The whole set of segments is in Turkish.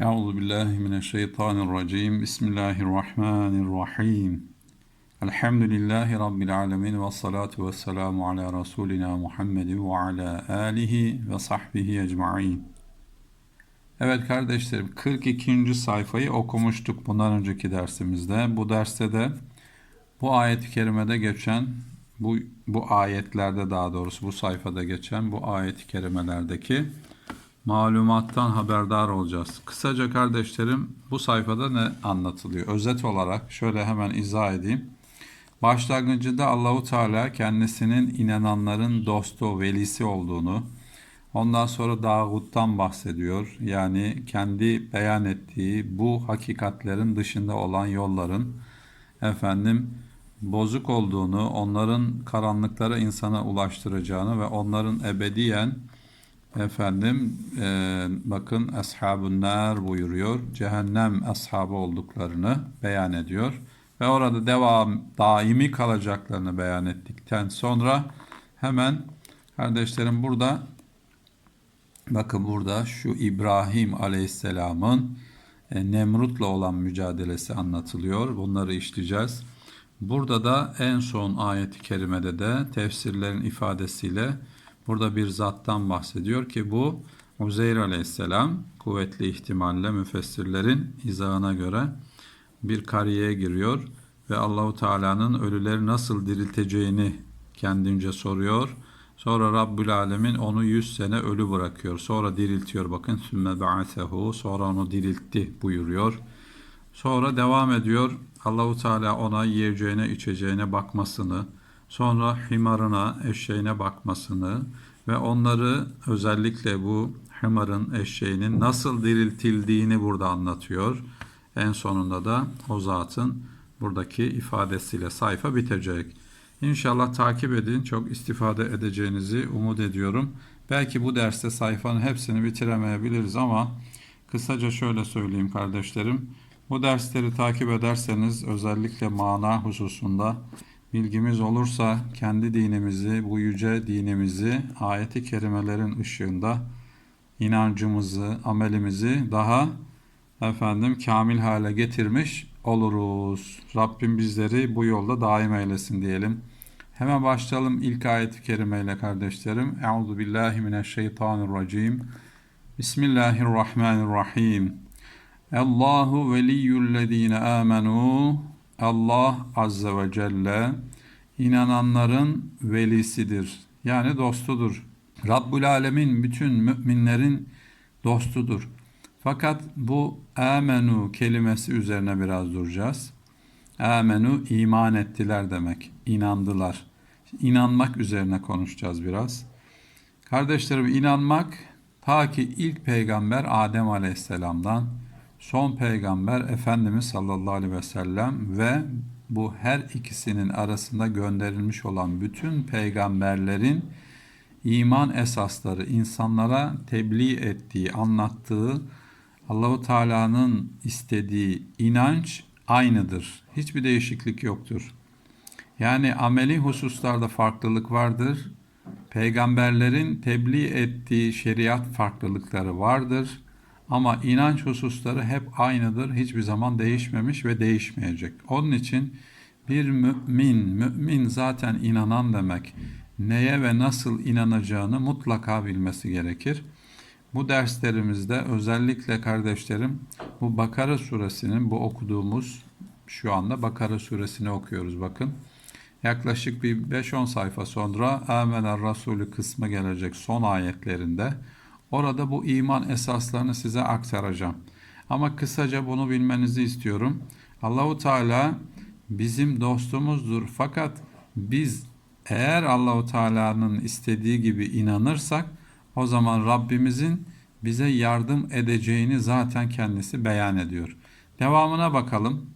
Euzu billahi mineşşeytanirracim. Bismillahirrahmanirrahim. Elhamdülillahi rabbil alamin ve salatu vesselamu ala rasulina Muhammedin ve ala alihi ve sahbihi ecmaîn. Evet kardeşlerim 42. sayfayı okumuştuk bundan önceki dersimizde. Bu derste de bu ayet-i kerimede geçen bu bu ayetlerde daha doğrusu bu sayfada geçen bu ayet-i kerimelerdeki malumattan haberdar olacağız. Kısaca kardeşlerim bu sayfada ne anlatılıyor? Özet olarak şöyle hemen izah edeyim. Başlangıcında Allahu Teala kendisinin inananların dostu, velisi olduğunu, ondan sonra Davud'dan bahsediyor. Yani kendi beyan ettiği bu hakikatlerin dışında olan yolların efendim bozuk olduğunu, onların karanlıklara insana ulaştıracağını ve onların ebediyen efendim e, bakın ashabun nar buyuruyor. Cehennem ashabı olduklarını beyan ediyor. Ve orada devam daimi kalacaklarını beyan ettikten sonra hemen kardeşlerim burada bakın burada şu İbrahim Aleyhisselam'ın e, Nemrut'la olan mücadelesi anlatılıyor. Bunları işleyeceğiz. Burada da en son ayeti kerimede de tefsirlerin ifadesiyle burada bir zattan bahsediyor ki bu Uzeyr aleyhisselam kuvvetli ihtimalle müfessirlerin izahına göre bir kariyeye giriyor ve Allahu Teala'nın ölüleri nasıl dirilteceğini kendince soruyor. Sonra Rabbül Alemin onu 100 sene ölü bırakıyor. Sonra diriltiyor. Bakın sümme ba'asehu. Sonra onu diriltti buyuruyor. Sonra devam ediyor. Allahu Teala ona yiyeceğine içeceğine bakmasını, sonra himarına, eşeğine bakmasını ve onları özellikle bu himarın, eşeğinin nasıl diriltildiğini burada anlatıyor. En sonunda da o zatın buradaki ifadesiyle sayfa bitecek. İnşallah takip edin. Çok istifade edeceğinizi umut ediyorum. Belki bu derste sayfanın hepsini bitiremeyebiliriz ama kısaca şöyle söyleyeyim kardeşlerim. Bu dersleri takip ederseniz özellikle mana hususunda bilgimiz olursa kendi dinimizi, bu yüce dinimizi ayeti kerimelerin ışığında inancımızı, amelimizi daha efendim kamil hale getirmiş oluruz. Rabbim bizleri bu yolda daim eylesin diyelim. Hemen başlayalım ilk ayet-i kerimeyle kardeşlerim. Euzu billahi mineşşeytanirracim. Bismillahirrahmanirrahim. Allahu veliyyullezine amenu. Allah azze ve celle inananların velisidir. Yani dostudur. Rabbul alemin bütün müminlerin dostudur. Fakat bu amenu kelimesi üzerine biraz duracağız. Amenu iman ettiler demek. İnandılar. İnanmak üzerine konuşacağız biraz. Kardeşlerim inanmak ta ki ilk peygamber Adem Aleyhisselam'dan son peygamber Efendimiz sallallahu aleyhi ve sellem ve bu her ikisinin arasında gönderilmiş olan bütün peygamberlerin iman esasları insanlara tebliğ ettiği, anlattığı Allahu Teala'nın istediği inanç aynıdır. Hiçbir değişiklik yoktur. Yani ameli hususlarda farklılık vardır. Peygamberlerin tebliğ ettiği şeriat farklılıkları vardır. Ama inanç hususları hep aynıdır. Hiçbir zaman değişmemiş ve değişmeyecek. Onun için bir mümin, mümin zaten inanan demek. Neye ve nasıl inanacağını mutlaka bilmesi gerekir. Bu derslerimizde özellikle kardeşlerim bu Bakara suresinin bu okuduğumuz şu anda Bakara suresini okuyoruz bakın. Yaklaşık bir 5-10 sayfa sonra Amener Rasulü kısmı gelecek son ayetlerinde Orada bu iman esaslarını size aktaracağım. Ama kısaca bunu bilmenizi istiyorum. Allahu Teala bizim dostumuzdur fakat biz eğer Allahu Teala'nın istediği gibi inanırsak o zaman Rabbimizin bize yardım edeceğini zaten kendisi beyan ediyor. Devamına bakalım.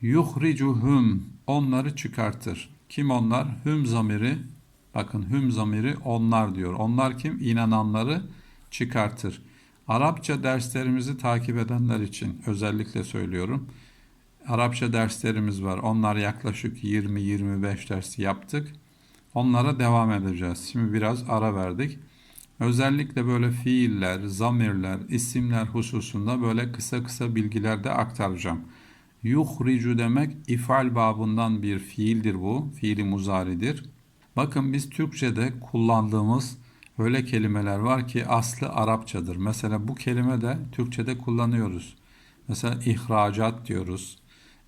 Yuhricuhum onları çıkartır. Kim onlar? Hüm zamiri Bakın hüm zamiri onlar diyor. Onlar kim? İnananları çıkartır. Arapça derslerimizi takip edenler için özellikle söylüyorum. Arapça derslerimiz var. Onlar yaklaşık 20-25 ders yaptık. Onlara devam edeceğiz. Şimdi biraz ara verdik. Özellikle böyle fiiller, zamirler, isimler hususunda böyle kısa kısa bilgiler de aktaracağım. Yuhricu demek ifal babından bir fiildir bu. Fiili muzaridir. Bakın biz Türkçe'de kullandığımız öyle kelimeler var ki aslı Arapçadır. Mesela bu kelime de Türkçe'de kullanıyoruz. Mesela ihracat diyoruz.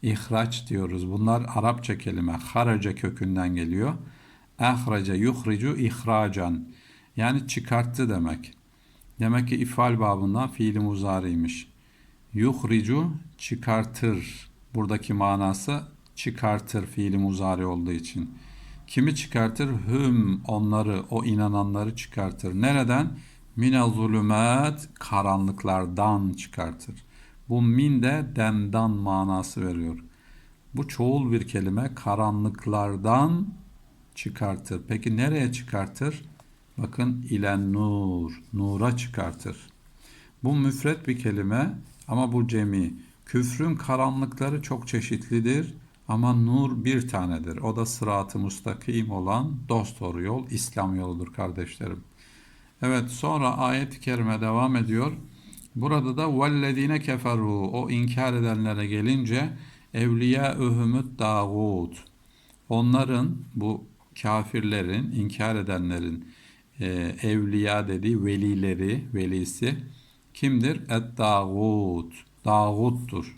İhraç diyoruz. Bunlar Arapça kelime. Haraca kökünden geliyor. Ahraca yuhricu ihracan. Yani çıkarttı demek. Demek ki ifal babından fiili muzariymiş. Yuhricu çıkartır. Buradaki manası çıkartır fiili muzari olduğu için. Kimi çıkartır? Hüm onları, o inananları çıkartır. Nereden? Mine zulümet karanlıklardan çıkartır. Bu min de dendan manası veriyor. Bu çoğul bir kelime karanlıklardan çıkartır. Peki nereye çıkartır? Bakın ilen nur, nura çıkartır. Bu müfret bir kelime ama bu cemi. Küfrün karanlıkları çok çeşitlidir ama nur bir tanedir. O da sırat-ı mustakim olan dost doğru yol, İslam yoludur kardeşlerim. Evet sonra ayet-i kerime devam ediyor. Burada da vellezine keferu o inkar edenlere gelince evliya ühümüt dağut. Onların bu kafirlerin, inkar edenlerin e, evliya dediği velileri, velisi kimdir? Et dağut. Dağuttur.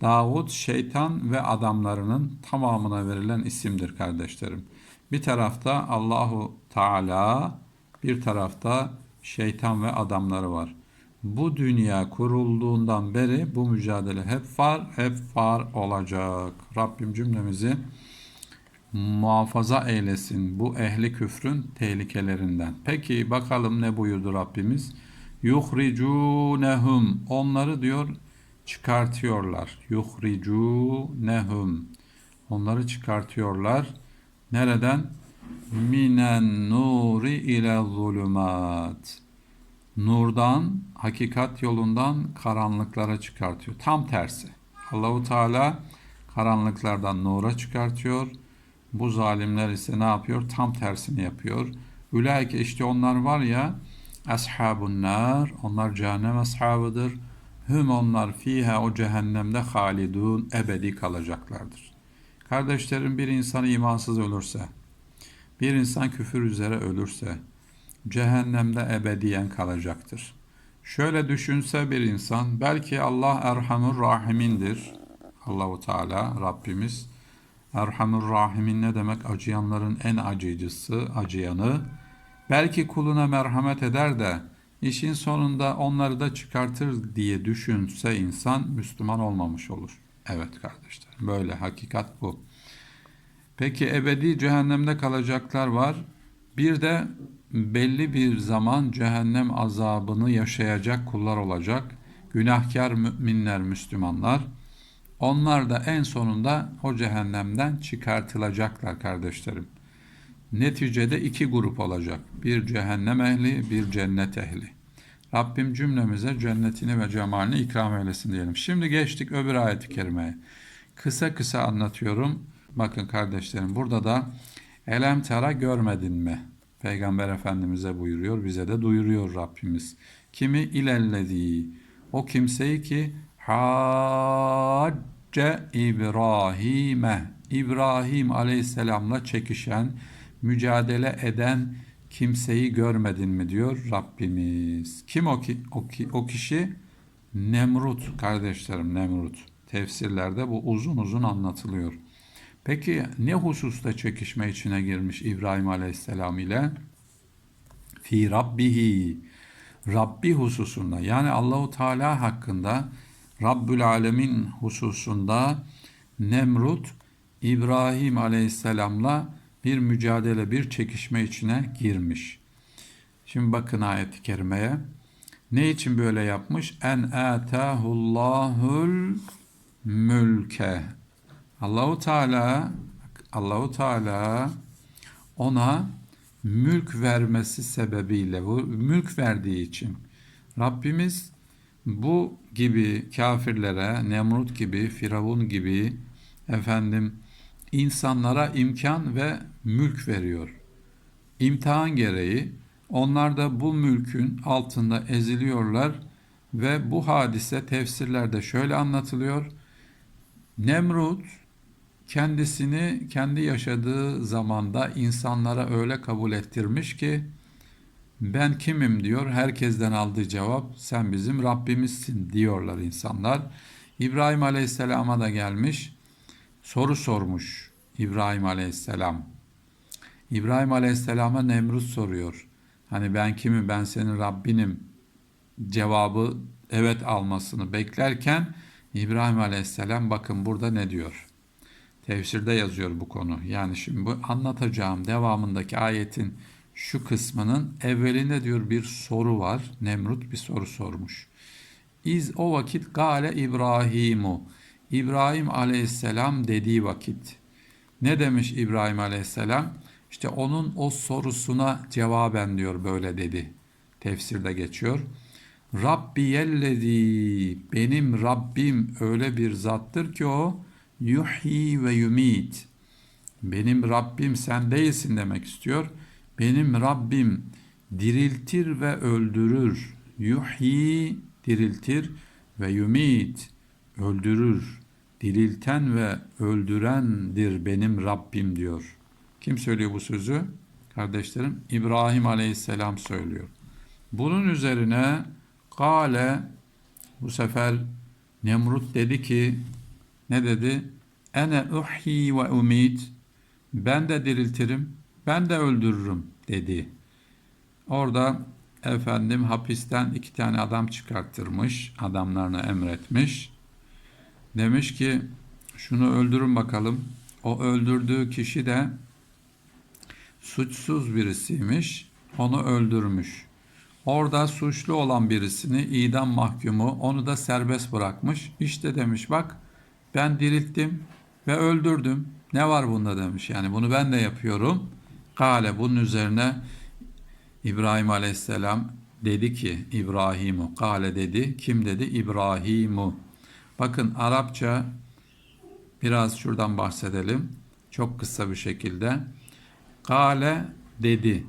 Dağut şeytan ve adamlarının tamamına verilen isimdir kardeşlerim. Bir tarafta Allahu Teala, bir tarafta şeytan ve adamları var. Bu dünya kurulduğundan beri bu mücadele hep var, hep var olacak. Rabbim cümlemizi muhafaza eylesin bu ehli küfrün tehlikelerinden. Peki bakalım ne buyurdu Rabbimiz? Yuhricunehum onları diyor çıkartıyorlar. Yuhricunehum onları çıkartıyorlar. Nereden? Minen nuri ile zulümat. Nurdan, hakikat yolundan karanlıklara çıkartıyor. Tam tersi. Allahu Teala karanlıklardan nura çıkartıyor. Bu zalimler ise ne yapıyor? Tam tersini yapıyor. Ülaike işte onlar var ya ashabun nar onlar cehennem ashabıdır. Hüm onlar fiha o cehennemde halidun ebedi kalacaklardır. Kardeşlerim bir insan imansız ölürse, bir insan küfür üzere ölürse cehennemde ebediyen kalacaktır. Şöyle düşünse bir insan belki Allah Erhamur Rahimindir. Allahu Teala Rabbimiz Erhamur Rahimin ne demek? Acıyanların en acıcısı, acıyanı. Belki kuluna merhamet eder de işin sonunda onları da çıkartır diye düşünse insan Müslüman olmamış olur. Evet kardeşler böyle hakikat bu. Peki ebedi cehennemde kalacaklar var. Bir de belli bir zaman cehennem azabını yaşayacak kullar olacak. Günahkar müminler, Müslümanlar. Onlar da en sonunda o cehennemden çıkartılacaklar kardeşlerim. Neticede iki grup olacak. Bir cehennem ehli, bir cennet ehli. Rabbim cümlemize cennetini ve cemalini ikram eylesin diyelim. Şimdi geçtik öbür ayet-i kerimeye. Kısa kısa anlatıyorum. Bakın kardeşlerim burada da elem tara görmedin mi? Peygamber Efendimiz'e buyuruyor, bize de duyuruyor Rabbimiz. Kimi ilellezi, o kimseyi ki hacce İbrahim'e, İbrahim aleyhisselamla çekişen, mücadele eden kimseyi görmedin mi diyor Rabbimiz. Kim o ki o, ki, o kişi? Nemrut kardeşlerim Nemrut. Tefsirlerde bu uzun uzun anlatılıyor. Peki ne hususta çekişme içine girmiş İbrahim Aleyhisselam ile? Fi Rabbihi. Rabbi hususunda yani Allahu Teala hakkında Rabbül Alemin hususunda Nemrut İbrahim Aleyhisselam'la bir mücadele, bir çekişme içine girmiş. Şimdi bakın ayet-i kerimeye. Ne için böyle yapmış? En atahullahul mülke. Allahu Teala Allahu Teala ona mülk vermesi sebebiyle bu mülk verdiği için Rabbimiz bu gibi kafirlere Nemrut gibi Firavun gibi efendim insanlara imkan ve mülk veriyor. İmtihan gereği Onlar da bu mülkün altında eziliyorlar ve bu hadise tefsirlerde şöyle anlatılıyor. Nemrut kendisini kendi yaşadığı zamanda insanlara öyle kabul ettirmiş ki ben kimim diyor. Herkesten aldığı cevap sen bizim Rabbimizsin diyorlar insanlar. İbrahim Aleyhisselam'a da gelmiş. Soru sormuş İbrahim Aleyhisselam. İbrahim Aleyhisselam'a Nemrut soruyor. Hani ben kimim ben senin Rabbinim cevabı evet almasını beklerken İbrahim Aleyhisselam bakın burada ne diyor. Tefsirde yazıyor bu konu. Yani şimdi bu anlatacağım devamındaki ayetin şu kısmının evvelinde diyor bir soru var. Nemrut bir soru sormuş. İz o vakit gale İbrahimu. İbrahim aleyhisselam dediği vakit. Ne demiş İbrahim aleyhisselam? İşte onun o sorusuna cevaben diyor böyle dedi. Tefsirde geçiyor. Rabbi yellezi benim Rabbim öyle bir zattır ki o yuhyi ve yumit. Benim Rabbim sen değilsin demek istiyor. Benim Rabbim diriltir ve öldürür. Yuhyi diriltir ve yumit öldürür. Dirilten ve öldürendir benim Rabbim diyor. Kim söylüyor bu sözü? Kardeşlerim İbrahim Aleyhisselam söylüyor. Bunun üzerine Kale bu sefer Nemrut dedi ki ne dedi? Ene uhyi ve umit ben de diriltirim, ben de öldürürüm dedi. Orada efendim hapisten iki tane adam çıkarttırmış, adamlarına emretmiş. Demiş ki şunu öldürün bakalım. O öldürdüğü kişi de suçsuz birisiymiş. Onu öldürmüş. Orada suçlu olan birisini idam mahkumu onu da serbest bırakmış. İşte demiş bak ben dirilttim ve öldürdüm. Ne var bunda demiş. Yani bunu ben de yapıyorum. Kale bunun üzerine İbrahim Aleyhisselam dedi ki İbrahimu kale dedi. Kim dedi? İbrahimu. Bakın Arapça biraz şuradan bahsedelim. Çok kısa bir şekilde. Kale dedi.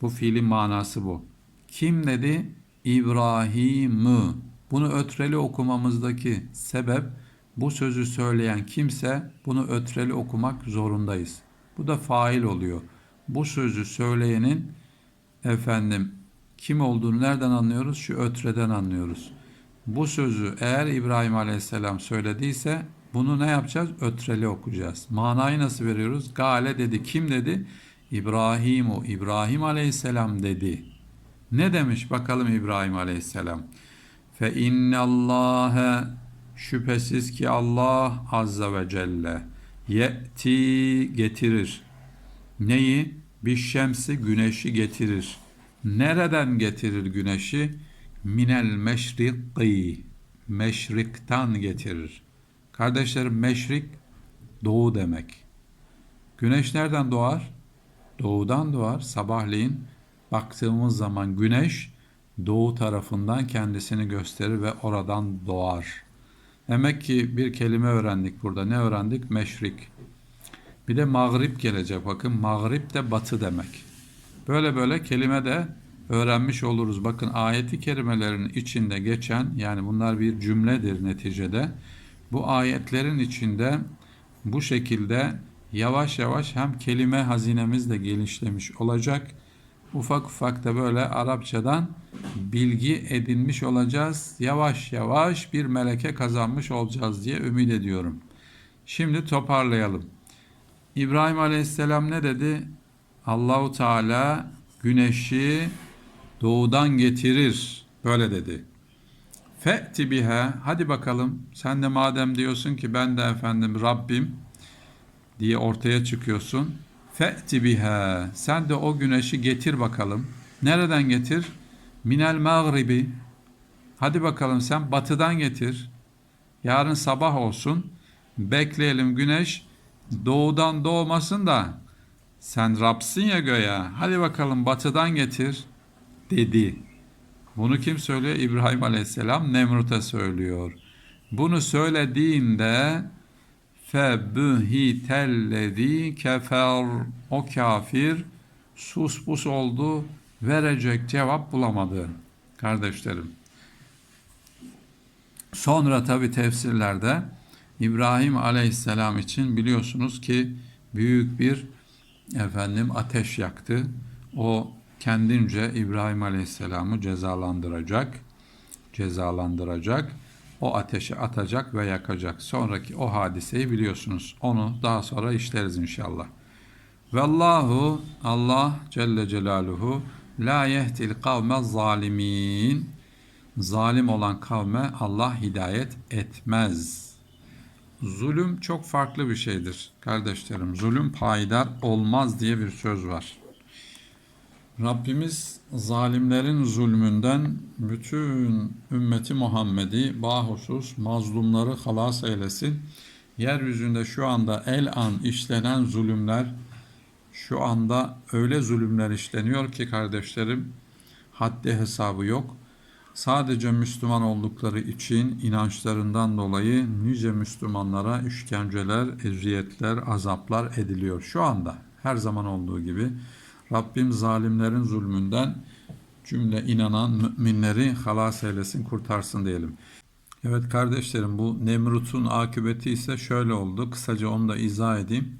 Bu fiilin manası bu. Kim dedi? İbrahim'ı. Bunu ötreli okumamızdaki sebep bu sözü söyleyen kimse bunu ötreli okumak zorundayız. Bu da fail oluyor. Bu sözü söyleyenin efendim kim olduğunu nereden anlıyoruz? Şu ötreden anlıyoruz. Bu sözü eğer İbrahim Aleyhisselam söylediyse bunu ne yapacağız? Ötreli okuyacağız. Manayı nasıl veriyoruz? Gale dedi. Kim dedi? İbrahimu. İbrahim Aleyhisselam dedi. Ne demiş bakalım İbrahim Aleyhisselam? Fe innallâhe şüphesiz ki Allah Azze ve Celle ye'ti getirir. Neyi? Bir şemsi güneşi getirir. Nereden getirir güneşi? Minel meşriki. Meşriktan getirir. Kardeşlerim meşrik doğu demek. Güneş nereden doğar? Doğudan doğar. Sabahleyin baktığımız zaman güneş doğu tarafından kendisini gösterir ve oradan doğar. Demek ki bir kelime öğrendik burada. Ne öğrendik? Meşrik. Bir de mağrip gelecek. Bakın mağrip de batı demek. Böyle böyle kelime de öğrenmiş oluruz. Bakın ayeti kerimelerin içinde geçen yani bunlar bir cümledir neticede. Bu ayetlerin içinde bu şekilde yavaş yavaş hem kelime hazinemiz de genişlemiş olacak. Ufak ufak da böyle Arapçadan bilgi edinmiş olacağız. Yavaş yavaş bir meleke kazanmış olacağız diye ümit ediyorum. Şimdi toparlayalım. İbrahim Aleyhisselam ne dedi? Allahu Teala güneşi doğudan getirir. Böyle dedi. Fe'ti biha. Hadi bakalım. Sen de madem diyorsun ki ben de efendim Rabbim diye ortaya çıkıyorsun. Fe'ti biha. Sen de o güneşi getir bakalım. Nereden getir? Minel mağribi. Hadi bakalım sen batıdan getir. Yarın sabah olsun. Bekleyelim güneş doğudan doğmasın da sen Rab'sın ya göya. Hadi bakalım batıdan getir dedi. Bunu kim söylüyor? İbrahim Aleyhisselam Nemrut'a söylüyor. Bunu söylediğinde febühitellezi kefer o kafir sus pus oldu verecek cevap bulamadı kardeşlerim. Sonra tabi tefsirlerde İbrahim Aleyhisselam için biliyorsunuz ki büyük bir efendim ateş yaktı. O kendince İbrahim Aleyhisselam'ı cezalandıracak. Cezalandıracak. O ateşe atacak ve yakacak. Sonraki o hadiseyi biliyorsunuz. Onu daha sonra işleriz inşallah. Vallahu Allah Celle Celaluhu la yehdil kavme zalimin. Zalim olan kavme Allah hidayet etmez. Zulüm çok farklı bir şeydir kardeşlerim. Zulüm payidar olmaz diye bir söz var. Rabbimiz zalimlerin zulmünden bütün ümmeti Muhammed'i bahusus mazlumları halas eylesin. Yeryüzünde şu anda el an işlenen zulümler şu anda öyle zulümler işleniyor ki kardeşlerim haddi hesabı yok. Sadece Müslüman oldukları için inançlarından dolayı nice Müslümanlara işkenceler, eziyetler, azaplar ediliyor. Şu anda her zaman olduğu gibi Rabbim zalimlerin zulmünden cümle inanan müminleri halas eylesin, kurtarsın diyelim. Evet kardeşlerim bu Nemrut'un akıbeti ise şöyle oldu. Kısaca onu da izah edeyim.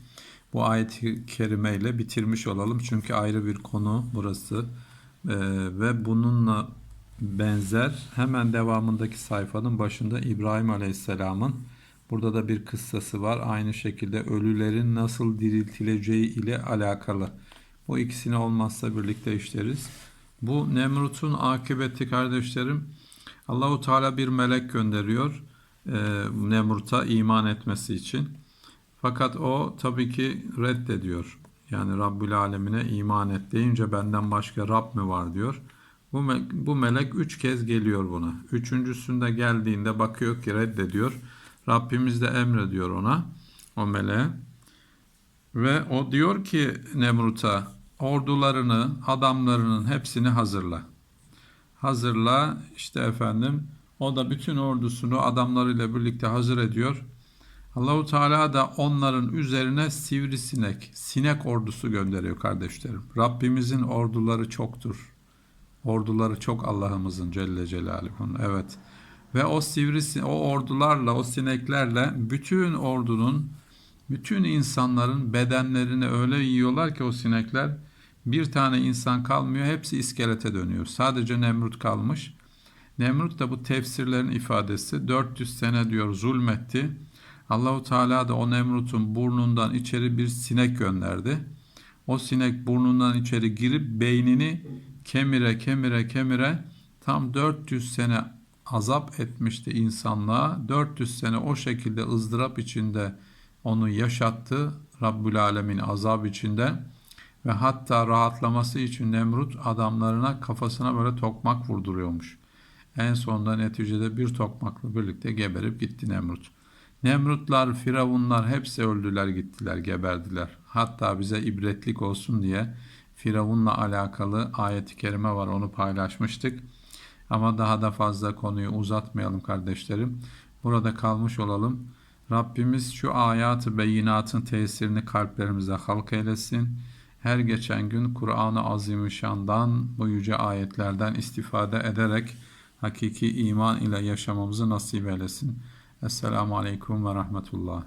Bu ayet-i kerimeyle bitirmiş olalım. Çünkü ayrı bir konu burası. Ee, ve bununla benzer hemen devamındaki sayfanın başında İbrahim Aleyhisselam'ın burada da bir kıssası var. Aynı şekilde ölülerin nasıl diriltileceği ile alakalı. Bu ikisini olmazsa birlikte işleriz. Bu Nemrut'un akıbeti kardeşlerim Allahu Teala bir melek gönderiyor e, Nemrut'a iman etmesi için. Fakat o tabii ki reddediyor. Yani Rabbül Alemine iman et deyince benden başka Rab mi var diyor. Bu, bu melek üç kez geliyor buna. Üçüncüsünde geldiğinde bakıyor ki reddediyor. Rabbimiz de emrediyor ona, o meleğe. Ve o diyor ki Nemrut'a ordularını, adamlarının hepsini hazırla. Hazırla işte efendim o da bütün ordusunu adamlarıyla birlikte hazır ediyor. Allahu Teala da onların üzerine sivrisinek, sinek ordusu gönderiyor kardeşlerim. Rabbimizin orduları çoktur. Orduları çok Allah'ımızın Celle Celaluhu'nun. Evet. Ve o sivri o ordularla, o sineklerle bütün ordunun, bütün insanların bedenlerini öyle yiyorlar ki o sinekler bir tane insan kalmıyor, hepsi iskelete dönüyor. Sadece Nemrut kalmış. Nemrut da bu tefsirlerin ifadesi 400 sene diyor zulmetti. Allahu Teala da o Nemrut'un burnundan içeri bir sinek gönderdi. O sinek burnundan içeri girip beynini kemire kemire kemire tam 400 sene azap etmişti insanlığa. 400 sene o şekilde ızdırap içinde onu yaşattı. Rabbül Alemin azap içinde ve hatta rahatlaması için Nemrut adamlarına kafasına böyle tokmak vurduruyormuş. En sonunda neticede bir tokmakla birlikte geberip gitti Nemrut. Nemrutlar, Firavunlar hepsi öldüler gittiler, geberdiler. Hatta bize ibretlik olsun diye Firavun'la alakalı ayet-i kerime var onu paylaşmıştık. Ama daha da fazla konuyu uzatmayalım kardeşlerim. Burada kalmış olalım. Rabbimiz şu ayat-ı beyinatın tesirini kalplerimize halk eylesin. Her geçen gün Kur'an-ı Azimüşşan'dan bu yüce ayetlerden istifade ederek hakiki iman ile yaşamamızı nasip eylesin. Esselamu Aleyküm ve Rahmetullah.